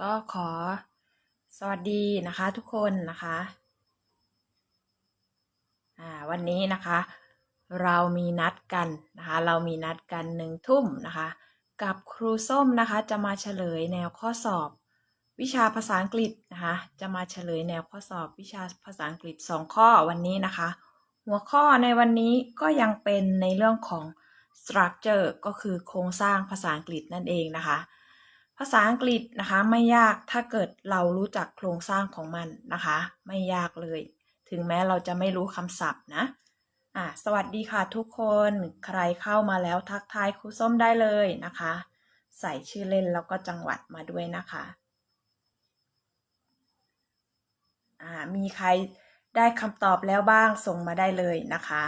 ก็ขอสวัสดีนะคะทุกคนนะคะวันนี้นะคะ เรามีนัดกันนะคะ เรามีนัดกันหนึ่งทุ่มนะคะ กับครูส้มนะคะ จะมาเฉลยแนวข้อสอบ วิชาภาษาอังกฤษนะคะ จะมาเฉลยแนวข้อสอบวิชาภาษาอังกฤษ 2 ข้อวันนี้นะคะ หัวข้อในวันนี้ก็ยังเป็นในเรื่องของ structure ก็คือโครงสร้างภาษาอังกฤษนั่นเองนะคะ ภาษาอังกฤษนะคะไม่ยากถ้าเกิดเรารู้จักโครงสร้างของมันนะคะ ไม่ยากเลย ถึงแม้เราจะไม่รู้คำศัพท์นะอะสวัสดีค่ะทุกคนใครเข้ามาแล้วทักทายครูส้มได้เลยนะคะ ใส่ชื่อเล่นแล้วก็จังหวัดมาด้วยนะคะอ่ามีใครได้คำตอบแล้วบ้างส่งมาได้เลยนะคะ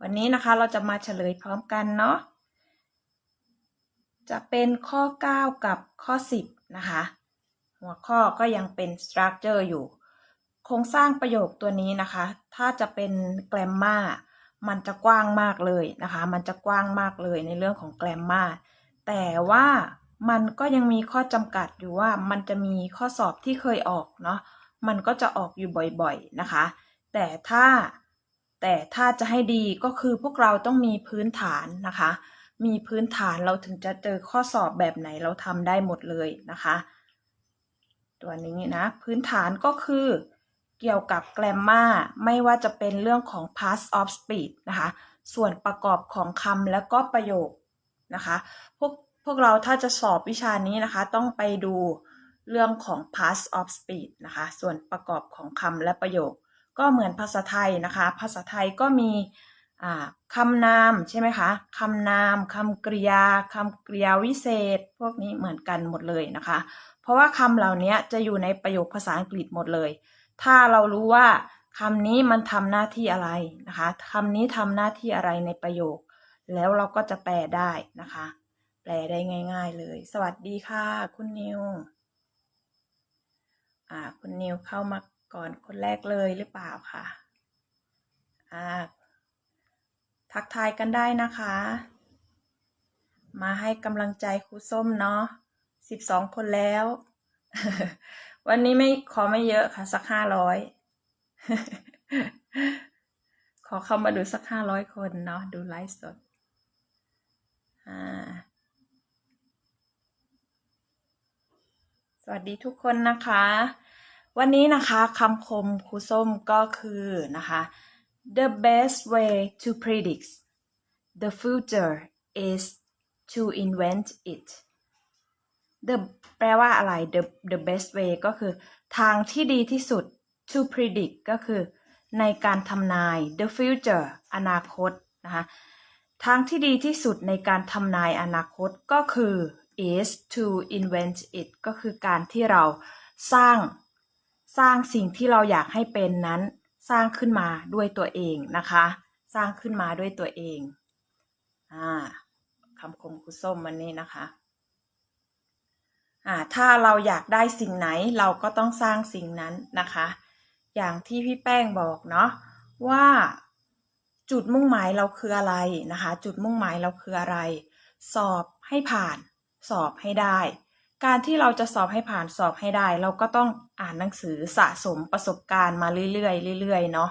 วันนี้นะคะเราจะมาเฉลยพร้อมกันเนาะ จะเป็นข้อ 9 กับข้อ 10 นะคะ หัวข้อก็ยังเป็น structure อยู่ โครงสร้างประโยคตัวนี้นะคะ ถ้าจะเป็น grammar มันจะกว้างมากเลยนะคะ มันจะกว้างมากเลยในเรื่องของ grammar แต่ว่ามันก็ยังมีข้อจำกัดอยู่ว่ามันจะมีข้อสอบที่เคยออกเนาะ มันก็จะออกอยู่บ่อยๆนะคะ แต่ถ้าแต่ถ้าจะให้ดีก็คือพวกเราต้องมีพื้นฐานนะคะ มีพื้นฐานเราถึงจะเจอข้อสอบแบบไหนเราทำได้หมดเลยนะคะ ตัวนี้นะพื้นฐานก็คือเกี่ยวกับ grammar ไม่ว่าจะเป็นเรื่องของ past of speech นะคะส่วนประกอบของคำแล้วก็ประโยคนะคะพวกพวกเราถ้าจะสอบวิชานี้นะคะ ต้องไปดูเรื่องของ past of speech นะคะส่วนประกอบของคำและประโยค ก็เหมือนภาษาไทยนะคะ ภาษาไทยก็มี คำนามใช่ไหมคะคำนามคำกริยาคำกริยาวิเศษ พวกนี้เหมือนกันหมดเลยนะคะ เพราะว่าคำเหล่านี้จะอยู่ในประโยคภาษาอังกฤษหมดเลย ถ้าเรารู้ว่าคำนี้มันทำหน้าที่อะไรนะคะคำนี้ทำหน้าที่อะไรในประโยค แล้วเราก็จะแปลได้นะคะ แปลได้ง่าย ๆเลย สวัสดีค่ะ คุณนิวอ่าคุณนิวเข้ามาก่อนคนแรกเลยหรือเปล่าคะอ่า ทักทายกันได้นะคะ มาให้กำลังใจครูส้มเนาะสิบสองคนแล้ว วันนี้ไม่ขอไม่เยอะค่ะสักห้าร้อยขอเข้ามาดูสักห้าร้อยคนเนาะดูไลฟ์สดอ่าสวัสดีทุกคนนะคะ วันนี้นะคะคำคมครูส้มก็คือนะคะ the best way to predict the future is to invent it the แปลว่าอะไร the the best way ก็คือทางที่ดีที่สุด to predict ก็คือในการทำนาย the future อนาคตนะคะทางที่ดีที่สุดในการทำนายอนาคตก็คือ is to invent it ก็คือการที่เราสร้างสร้างสิ่งที่เราอยากให้เป็นนั้น สร้างขึ้นมาด้วยตัวเองนะคะ สร้างขึ้นมาด้วยตัวเองอ่าคำคมครูส้มวันนี้นะคะอ่าถ้าเราอยากได้สิ่งไหนเราก็ต้องสร้างสิ่งนั้นนะคะ อย่างที่พี่แป้งบอกเนาะว่าจุดมุ่งหมายเราคืออะไรนะคะ จุดมุ่งหมายเราคืออะไร สอบให้ผ่าน สอบให้ได้ การที่เราจะสอบให้ผ่านสอบให้ได้ เราก็ต้องอ่านหนังสือสะสมประสบการณ์มาเรื่อยๆเรื่อยๆเนาะ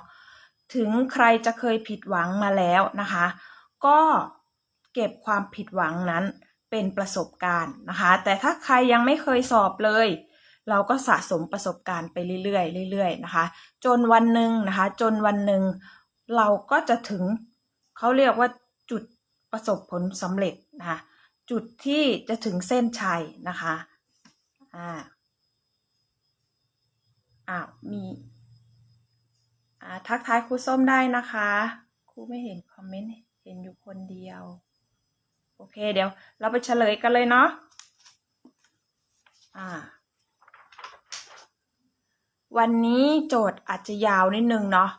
ถึงใครจะเคยผิดหวังมาแล้วนะคะ ก็เก็บความผิดหวังนั้นเป็นประสบการณ์นะคะ แต่ถ้าใครยังไม่เคยสอบเลย เราก็สะสมประสบการณ์ไปเรื่อยๆเรื่อยๆนะคะ จนวันหนึ่งนะคะ จนวันหนึ่งเราก็จะถึงเขาเรียกว่าจุดประสบผลสำเร็จนะคะ จุดที่จะถึงเส้นชัยนะคะ อ่า อ้าว มี อ่า ทักทายครูส้มได้นะคะ ครูไม่เห็นคอมเมนต์ เห็นอยู่คนเดียว โอเค เดี๋ยวเราไปเฉลยกันเลยเนาะ อ่า วันนี้โจทย์อาจจะยาวนิดนึงเนาะ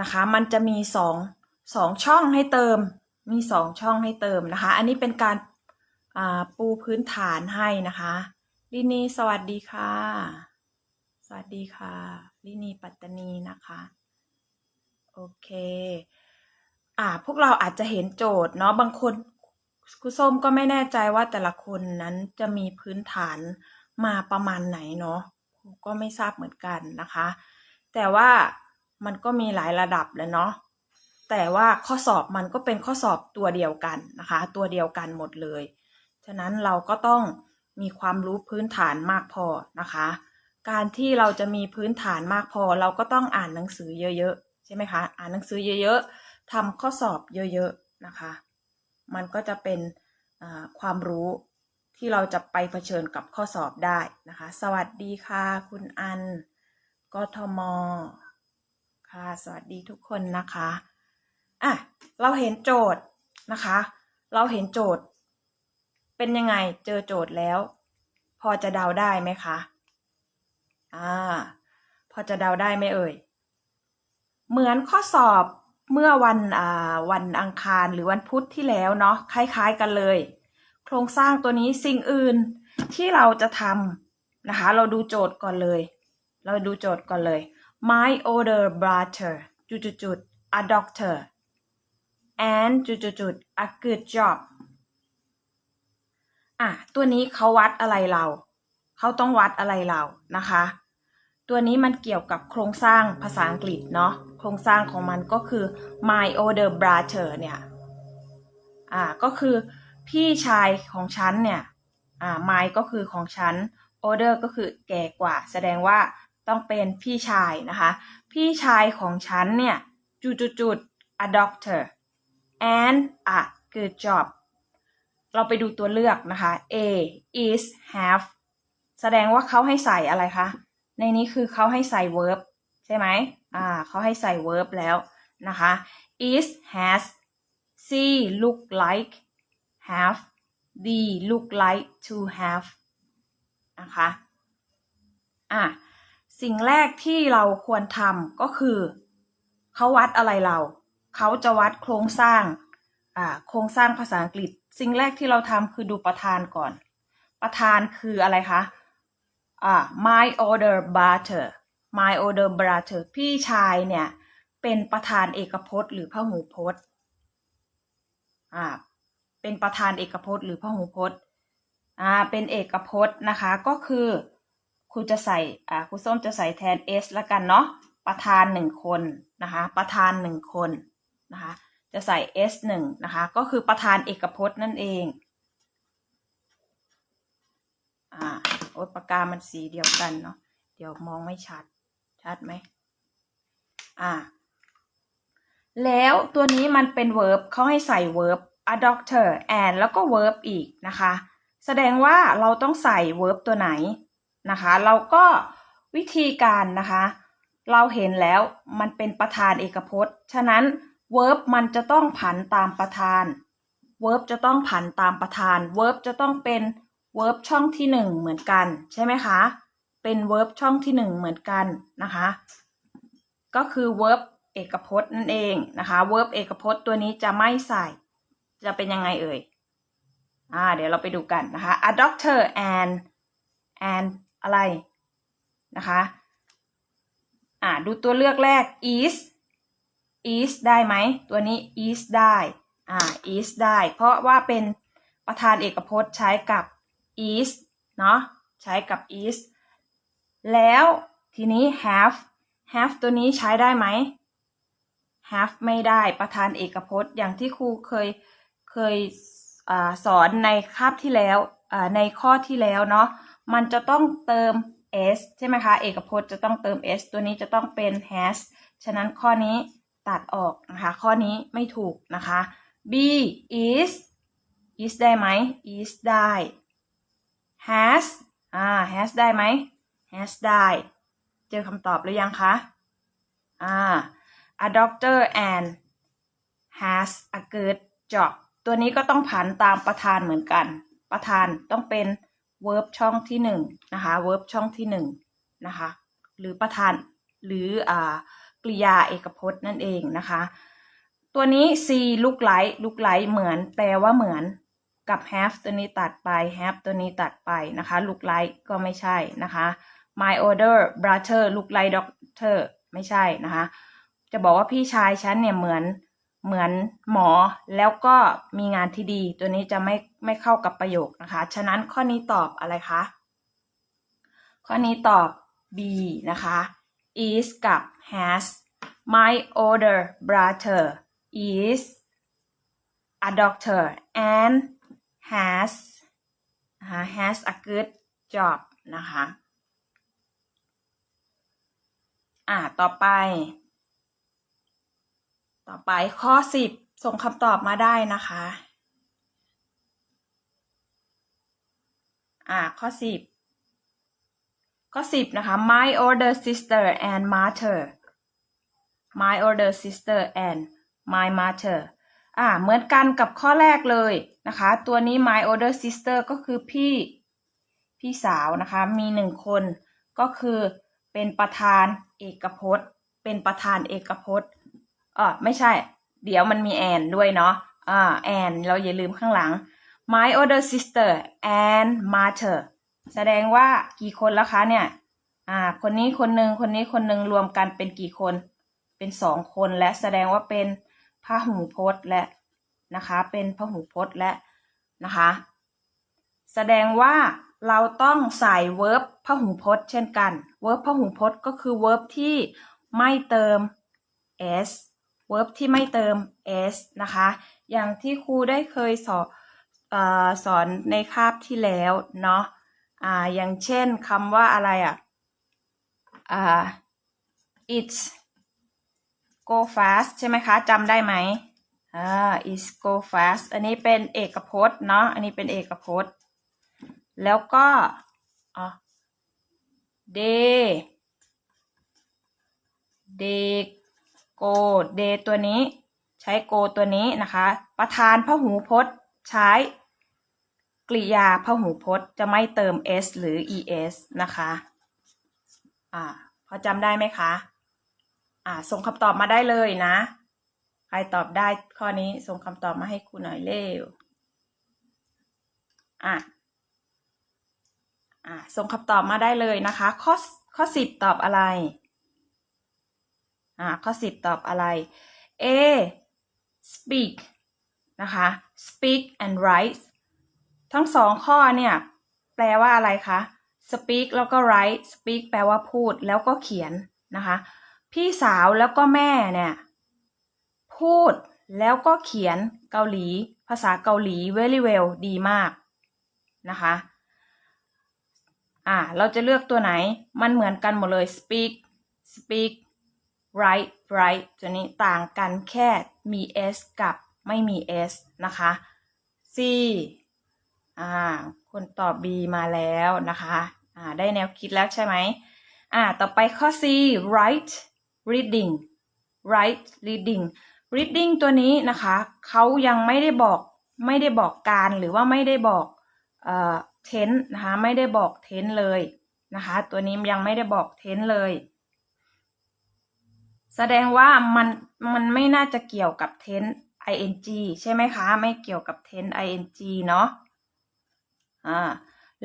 นะคะ มันจะมีสองสองช่องให้เติม มีสองช่องให้เติมนะคะ อันนี้เป็นการาปูพื้นฐานให้นะคะลินีสวัสดีค่ะ สวัสดีค่ะลินีปัตตานีนะคะ โอเค อ่า พวกเราอาจจะเห็นโจทย์เนาะบางคนครูส้มก็ไม่แน่ใจว่าแต่ละคนนั้นจะมีพื้นฐานมาประมาณไหนเนาะก็ไม่ทราบเหมือนกันนะคะ แต่ว่ามันก็มีหลายระดับเลยเนาะ แต่ว่าข้อสอบมันก็เป็นข้อสอบตัวเดียวกันนะคะ ตัวเดียวกันหมดเลย ฉะนั้นเราก็ต้องมีความรู้พื้นฐานมากพอนะคะ การที่เราจะมีพื้นฐานมากพอ เราก็ต้องอ่านหนังสือเยอะๆใช่ไหมคะ อ่านหนังสือเยอะๆทำข้อสอบเยอะๆนะคะ มันก็จะเป็นความรู้ที่เราจะไปเผชิญกับข้อสอบได้นะคะ สวัสดีค่ะ คุณอันกทมค่ะ สวัสดีทุกคนนะคะ อะเราเห็นโจทย์นะคะ เราเห็นโจทย์ เป็นยังไงเจอโจทย์แล้ว พอจะเดาได้ไหมคะอ่าพอจะเดาได้ไหมเอ่ย เหมือนข้อสอบเมื่อวันอ่าวันอังคารหรือวันพุธที่แล้วเนาะคล้าย ๆ กันเลย โครงสร้างตัวนี้สิ่งอื่นที่เราจะทำนะคะ เราดูโจทย์ก่อนเลย เราดูโจทย์ก่อนเลย my older brother จุดๆๆ a doctor and จุดๆๆ a good job อะตัวนี้เขาวัดอะไรเรา เขาต้องวัดอะไรเรานะคะ ตัวนี้มันเกี่ยวกับโครงสร้างภาษาอังกฤษเนาะโครงสร้างของมันก็คือ my older brother เนี่ยอ่าก็คือพี่ชายของฉันเนี่ยอ่า my ก็คือของฉัน older ก็คือแก่กว่า แสดงว่าต้องเป็นพี่ชายนะคะ พี่ชายของฉันเนี่ยจุดจุดจุด a doctor and a good job เราไปดูตัวเลือกนะคะ A is have แสดงว่าเขาให้ใส่อะไรคะ ในนี้คือเขาให้ใส่ verb ใช่ไหมอ่าเขาให้ใส่ verb แล้วนะคะ is has C look like have D look like to have นะคะอะสิ่งแรกที่เราควรทำก็คือ เขาวัดอะไรเรา เขาจะวัดโครงสร้างอ่าโครงสร้างภาษาอังกฤษ สิ่งแรกที่เราทำคือดูประธานก่อน ประธานคืออะไรคะอ่า my older brother my older brother พี่ชายเนี่ย เป็นประธานเอกพจน์หรือพหูพจน์อ่าเป็นประธานเอกพจน์หรือพหูพจน์อ่าเป็นเอกพจน์นะคะก็คือครูจะใส่อ่าครูส้มจะใส่แทน s แล้วกันเนาะประธานหนึ่งคนนะคะประธานหนึ่งคน นะคะ จะใส่ s หนึ่งนะคะ ก็คือประธานเอกพจน์นั่นเอง อ่า โอ๊ยปากกามันสีเดียวกันเนาะ เดี๋ยวมองไม่ชัด ชัดไหม อ่า แล้วตัวนี้มันเป็น verb เขาให้ใส่ verb a doctor and แล้วก็ verb อีกนะคะ แสดงว่าเราต้องใส่ verb ตัวไหนนะคะ เราก็วิธีการนะคะ เราเห็นแล้วมันเป็นประธานเอกพจน์ ฉะนั้น verb มันจะต้องผันตามประธาน verb จะต้องผันตามประธาน verb จะต้องเป็น verb ช่องที่หนึ่งเหมือนกันใช่ไหมคะ เป็น verb ช่องที่หนึ่งเหมือนกันนะคะ ก็คือ verb เอกพจน์นั่นเองนะคะ verb เอกพจน์ตัวนี้จะไม่ใส่ จะเป็นยังไงเอ่ย อ่า เดี๋ยวเราไปดูกันนะคะ a doctor and and อะไรนะคะ อ่า ดูตัวเลือกแรก is is ได้ไหม ตัวนี้ is ได้ อ่า is ได้ เพราะว่าเป็นประธานเอกพจน์ใช้กับ is เนาะ ใช้กับ is แล้วทีนี้ have have ตัวนี้ใช้ได้ไหม have ไม่ได้ประธานเอกพจน์อย่างที่ครูเคยเคยอสอนในคาบที่แล้วในข้อที่แล้วเนาะมันจะต้องเติม s ใช่ไหมคะ เอกพจน์จะต้องเติม s ตัวนี้จะต้องเป็น has ฉะนั้นข้อนี้ ตัดออกนะคะ ข้อนี้ไม่ถูกนะคะ b is is ได้ไหม is ได้ has อ่า has ได้ไหม has ได้ เจอคำตอบหรือยังคะ อ่า a doctor and has a good job ตัวนี้ก็ต้องผันตามประธานเหมือนกัน ประธานต้องเป็น verb ช่องที่หนึ่งนะคะ verb ช่องที่หนึ่งนะคะ หรือประธานหรืออ่า กริยาเอกพจน์นั่นเองนะคะ ตัวนี้ c look like look like เหมือนแปลว่าเหมือนกับ have ตัวนี้ตัดไป have ตัวนี้ตัดไปนะคะ look like ก็ไม่ใช่นะคะ my older brother look like doctor ไม่ใช่นะคะ จะบอกว่าพี่ชายฉันเนี่ยเหมือนเหมือนหมอแล้วก็มีงานที่ดี ตัวนี้จะไม่ไม่เข้ากับประโยคนะคะ ฉะนั้นข้อนี้ตอบอะไรคะ ข้อนี้ตอบ B นะคะ is กับ has my older brother is a doctor and has has a good job นะคะ อ่า ต่อไป ต่อไปข้อสิบส่งคำตอบมาได้นะคะ อ่า ข้อสิบ ข้อสิบนะคะ my older sister and mother my older sister and my mother อ่าเหมือนกันกับข้อแรกเลยนะคะ ตัวนี้ my older sister ก็คือพี่พี่สาวนะคะ มีหนึ่งคนก็คือเป็นประธานเอกพจน์ เป็นประธานเอกพจน์เออไม่ใช่ เดี๋ยวมันมีแอนด้วยเนาะอ่าแอนเราอย่าลืมข้างหลัง my older sister and mother แสดงว่ากี่คนแล้วคะเนี่ย อ่า คนนี้คนหนึ่งคนนี้คนหนึ่งรวมกันเป็นกี่คน เป็นสองคนและแสดงว่าเป็นพหูพจน์และนะคะ เป็นพหูพจน์และนะคะ แสดงว่าเราต้องใส่ verb พหูพจน์เช่นกัน verb พหูพจน์ก็คือ verb ที่ไม่เติม s verb ที่ไม่เติม s นะคะ อย่างที่ครูได้เคยสอนเออสอนในคาบที่แล้วเนาะ อ่าอย่างเช่นคำว่าอะไรอะอ่า it's go fast ใช่ไหมคะจำได้ไหมอ่า it's go fast อันนี้เป็นเอกพจน์เนาะอันนี้เป็นเอกพจน์ แล้วก็อะ they they go they ตัวนี้ ใช้ go ตัวนี้นะคะ ประธานพหูพจน์ใช้ กริยาพหูพจน์จะไม่เติม s หรือ es นะคะ อ่า พอจำได้ไหมคะ อ่า ส่งคำตอบมาได้เลยนะ ใครตอบได้ข้อนี้ส่งคำตอบมาให้ครูหน่อยเร็ว อะ อ่า ส่งคำตอบมาได้เลยนะคะ ข้อ ข้อสิบตอบอะไร อ่า ข้อสิบตอบอะไร A speak นะคะ speak and write ทั้งสองข้อเนี่ย แปลว่าอะไรคะ speak แล้วก็ write speak แปลว่าพูดแล้วก็เขียนนะคะ พี่สาวแล้วก็แม่เนี่ย พูดแล้วก็เขียนเกาหลี ภาษาเกาหลี very well ดีมากนะคะอ่าเราจะเลือกตัวไหนมันเหมือนกันหมดเลย speak speak write write ตัวนี้ต่างกันแค่มี s กับไม่มี s นะคะ c อ่า คนตอบ b มาแล้วนะคะ อ่า ได้แนวคิดแล้วใช่ไหมอ่า ต่อไปข้อ c write reading write reading reading ตัวนี้นะคะ เขายังไม่ได้บอก ไม่ได้บอกการหรือว่าไม่ได้บอก เอ่อ tense นะคะ ไม่ได้บอก tense เลยนะคะ ตัวนี้ยังไม่ได้บอก tense เลย แสดงว่ามัน มันไม่น่าจะเกี่ยวกับ tense ing ใช่ไหมคะ ไม่เกี่ยวกับ tense ing เนาะ อ่า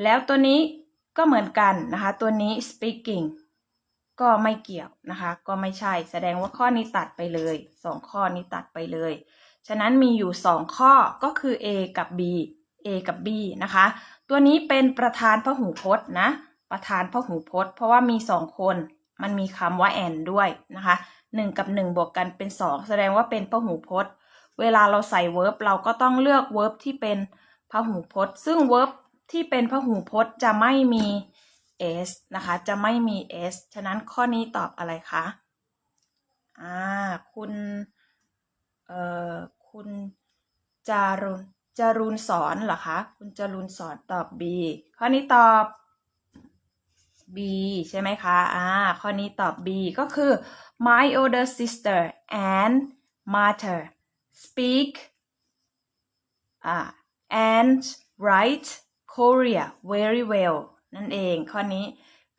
แล้วตัวนี้ก็เหมือนกันนะคะ ตัวนี้ speaking ก็ไม่เกี่ยวนะคะ ก็ไม่ใช่แสดงว่าข้อนี้ตัดไปเลยสองข้อนี้ตัดไปเลย ฉะนั้นมีอยู่สองข้อก็คือ A กับ B A กับ B นะคะ ตัวนี้เป็นประธานพหูพจน์นะ ประธานพหูพจน์ เพราะว่ามีสองคนมันมีคำว่า and ด้วยนะคะหนึ่งกับหนึ่งบวกกันเป็นสองแสดงว่าเป็นพหูพจน์ เวลาเราใส่ verb เราก็ต้องเลือก verb ที่เป็นพหูพจน์ ซึ่ง verb ที่เป็นพหูพจน์จะไม่มี s นะคะ จะไม่มี s ฉะนั้นข้อนี้ตอบอะไรคะอ่าคุณเอ่อคุณจารุณจารุณสอนเหรอคะ คุณจารุณสอนตอบ B ข้อนี้ตอบ B ใช่ไหมคะ อ่า ข้อนี้ตอบ B ก็คือ my older sister and mother speak อ่า and write Korea very well นั่นเอง ข้อนี้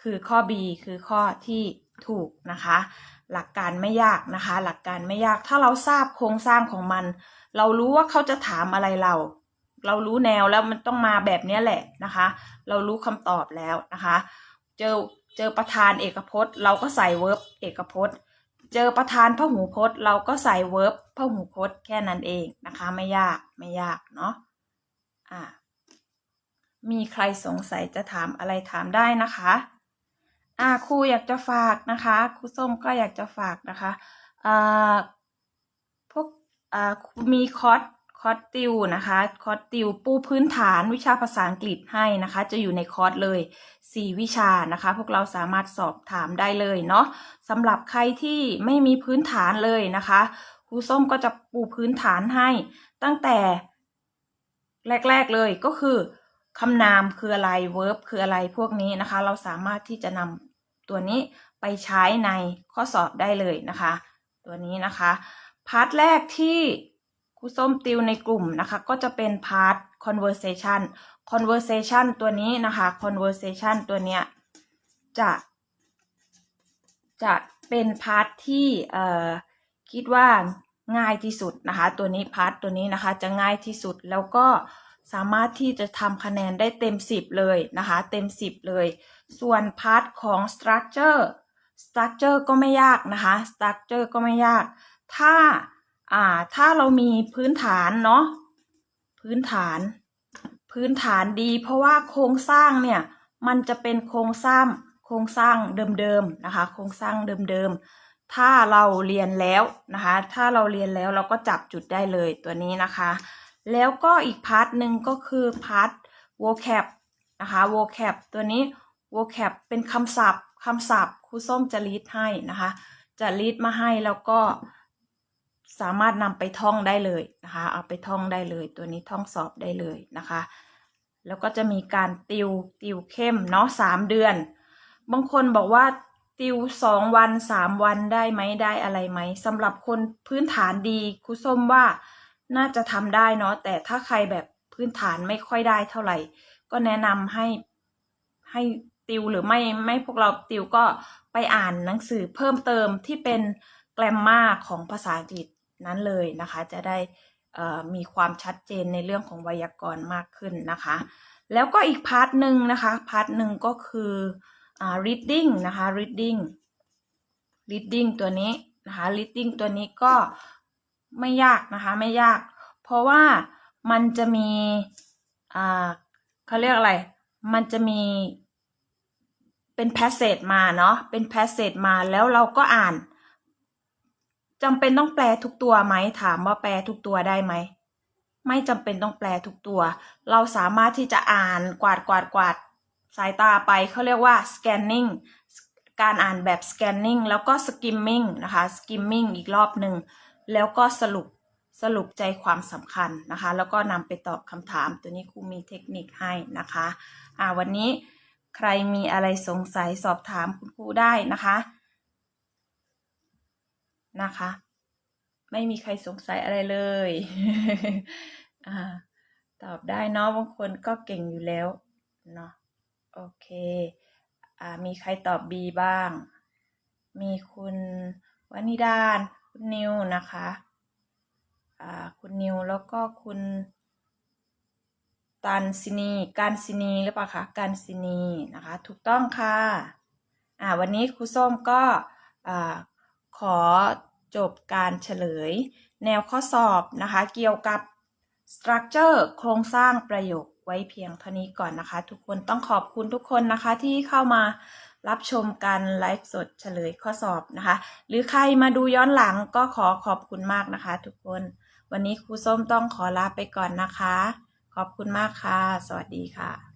คือข้อ B คือข้อที่ถูกนะคะ หลักการไม่ยากนะคะ หลักการไม่ยาก ถ้าเราทราบโครงสร้างของมัน เรารู้ว่าเขาจะถามอะไรเรา เรารู้แนวแล้วมันต้องมาแบบนี้แหละนะคะ เรารู้คำตอบแล้วนะคะ เจอเจอประธานเอกพจน์ เราก็ใส่ verb เอกพจน์ เจอประธานพหูพจน์ เราก็ใส่ verb พหูพจน์แค่นั้นเองนะคะ ไม่ยากไม่ยากเนาะอ่า มีใครสงสัยจะถามอะไรถามได้นะคะอ่าครูอยากจะฝากนะคะครูส้มก็อยากจะฝากนะคะอ่าพวกอ่ามีคอร์สคอร์สติวนะคะ คอร์สติวปูพื้นฐานวิชาภาษาอังกฤษให้นะคะ จะอยู่ในคอร์สเลยสี่วิชานะคะ พวกเราสามารถสอบถามได้เลยเนาะสำหรับใครที่ไม่มีพื้นฐานเลยนะคะครูส้มก็จะปูพื้นฐานให้ ตั้งแต่แรก ๆเลยก็คือ คำนามคืออะไร verb คืออะไรพวกนี้นะคะ เราสามารถที่จะนำตัวนี้ไปใช้ในข้อสอบได้เลยนะคะ ตัวนี้นะคะ พาร์ทแรกที่ครูส้มติวในกลุ่มนะคะ ก็จะเป็นพาร์ท conversation conversation ตัวนี้นะคะ conversation ตัวเนี้ยจะจะเป็นพาร์ทที่เอ่อคิดว่าง่ายที่สุดนะคะ ตัวนี้พาร์ทตัวนี้นะคะจะง่ายที่สุดแล้วก็ สามารถที่จะทำคะแนนได้เต็ม 10 เลยนะคะ เต็ม 10 เลย ส่วนพาร์ทของ structure structure ก็ไม่ยากนะคะ structure ก็ไม่ยาก ถ้าอ่าถ้าเรามีพื้นฐานเนาะพื้นฐาน พื้นฐานดีเพราะว่าโครงสร้างเนี่ยมันจะเป็นโครงสร้างโครงสร้างเดิมๆนะคะ โครงสร้างเดิมๆถ้าเราเรียนแล้วนะคะ ถ้าเราเรียนแล้วเราก็จับจุดได้เลยตัวนี้นะคะ แล้วก็อีกพาร์ทหนึ่งก็คือพาร์ท vocab นะคะ vocab ตัวนี้ vocab เป็นคำศัพท์คำศัพท์ครูส้มจะรีดให้นะคะ จะรีดมาให้แล้วก็สามารถนำไปท่องได้เลยนะคะ เอาไปท่องได้เลย ตัวนี้ท่องสอบได้เลยนะคะ แล้วก็จะมีการติวติวเข้มเนาะสามเดือน บางคนบอกว่าติวสองวันสามวันได้ไหมได้อะไรไหมสำหรับคนพื้นฐานดีครูส้มว่า น่าจะทำได้เนาะแต่ถ้าใครแบบพื้นฐานไม่ค่อยได้เท่าไหร่ ก็แนะนำให้ให้ติวหรือไม่ไม่พวกเราติวก็ไปอ่านหนังสือเพิ่มเติมที่เป็นแกรมมาของภาษาอังกฤษนั้นเลยนะคะ จะได้อ่อมีความชัดเจนในเรื่องของไวยากรณ์มากขึ้นนะคะ แล้วก็อีกพาร์ทหนึ่งนะคะพาร์ทหนึ่งก็คืออ่า reading นะคะ reading reading ตัวนี้นะคะ reading ตัวนี้ก็ ไม่ยากนะคะ ไม่ยาก เพราะว่ามันจะมีอ่าเขาเรียกอะไร มันจะมีเป็น passage มาเนาะ เป็น passage มาแล้วเราก็อ่านจำเป็นต้องแปลทุกตัวไหมถามว่าแปลทุกตัวได้ไหมไม่จำเป็นต้องแปลทุกตัว เราสามารถที่จะอ่านกวาดกวาดกวาดสายตาไปเขาเรียกว่า scanning การอ่านแบบ scanning แล้วก็ skimming นะคะ skimming อีกรอบหนึ่ง แล้วก็สรุปสรุปใจความสำคัญนะคะ แล้วก็นำไปตอบคำถาม ตัวนี้ครูมีเทคนิคให้นะคะอ่าวันนี้ใครมีอะไรสงสัยสอบถามคุณครูได้นะคะนะคะ ไม่มีใครสงสัยอะไรเลยอตอบได้เนาะบางคนก็เก่งอยู่แล้วเนาะโอเคอมีใครตอบ B บ้าง มีคุณวนิดาน คุณนิวนะคะอ่าคุณนิวแล้วก็คุณตันซินี การซินีหรือเปล่าคะการซินีนะคะ ถูกต้องค่ะอ่าวันนี้ครูส้มก็อ่าขอจบการเฉลย แนวข้อสอบนะคะ เกี่ยวกับ structure โครงสร้างประโยคไว้เพียงเท่านี้ก่อนนะคะ ทุกคนต้องขอบคุณทุกคนนะคะที่เข้ามา รับชมการไลฟ์สดเฉลยข้อสอบนะคะ หรือใครมาดูย้อนหลังก็ขอขอบคุณมากนะคะทุกคน วันนี้ครูส้มต้องขอลาไปก่อนนะคะ ขอบคุณมากค่ะ สวัสดีค่ะ